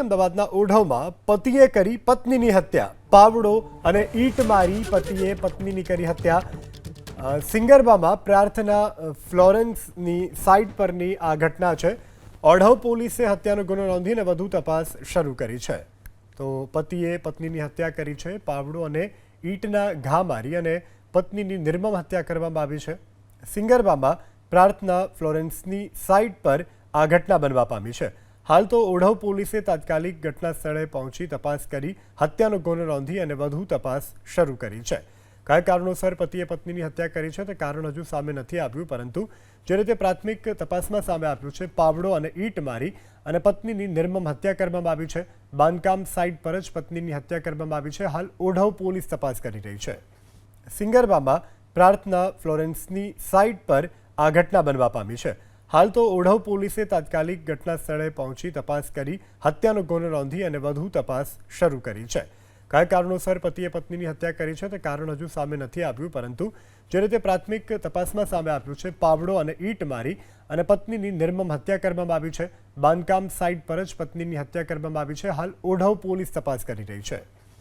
અમદાવાદના ઓઢવમાં પતિએ કરી પત્નીની હત્યા. પાવડો અને ઈંટ મારી પતિએ પત્નીની કરી હત્યા. સિંગરબામાં પ્રાર્થના ફ્લોરેન્સની સાઇટ પરની આ ઘટના છે. ઓઢવ પોલીસે હત્યાનો ગુનો નોંધીને વધુ તપાસ શરૂ કરી છે. તો પતિએ પત્નીની હત્યા કરી છે પાવડો અને ઈંટના ઘા મારી અને પત્નીની નિર્મમ હત્યા કરવામાં આવી છે. સિંગરબામાં પ્રાર્થના, ફ્લોરેન્સની સાઇટ પર આ ઘટના બનવા પામી છે. હાલ તો ઓઢવ પોલીસે તાત્કાલિક ઘટના સ્થળે પહોંચી તપાસ કરી, હત્યાનો ગુનો નોંધી અને વધુ તપાસ શરૂ કરી છે. કયા કારણોસર પતિએ પત્નીની હત્યા કરી છે તે કારણ હજુ સામે નથી આવ્યું, પરંતુ જે રીતે પ્રાથમિક તપાસમાં સામે આવ્યું છે, પાવડો અને ઈંટ મારી અને પત્નીની નિર્મમ હત્યા કરવામાં આવી છે. બાંધકામ સાઇટ પર જ પત્નીની હત્યા કરવામાં આવી છે. હાલ ઓઢવ પોલીસ તપાસ કરી રહી છે. સિંગરબામાં પ્રાર્થના ફ્લોરેન્સની સાઇટ પર આ ઘટના બનવા પામી છે. હાલ તો ઓઢવ પોલીસે તાત્કાલિક ઘટના સ્થળે પહોંચી તપાસ કરી, હત્યાનો ગુનો નોંધી અને વધુ તપાસ શરૂ કરી છે. કયા કારણોસર પતિએ પત્નીની હત્યા કરી છે, તે કારણ હજુ સામે નથી આવ્યું, પરંતુ જે રીતે પ્રાથમિક તપાસમાં સામે આવ્યું છે, પાવડો અને ઈંટ મારી અને પત્નીની નિર્મમ હત્યા કરવામાં આવી છે. બાંધકામ સાઇટ પર જ પત્નીની હત્યા કરવામાં આવી છે. હાલ ઓઢવ પોલીસ તપાસ કરી રહી છે.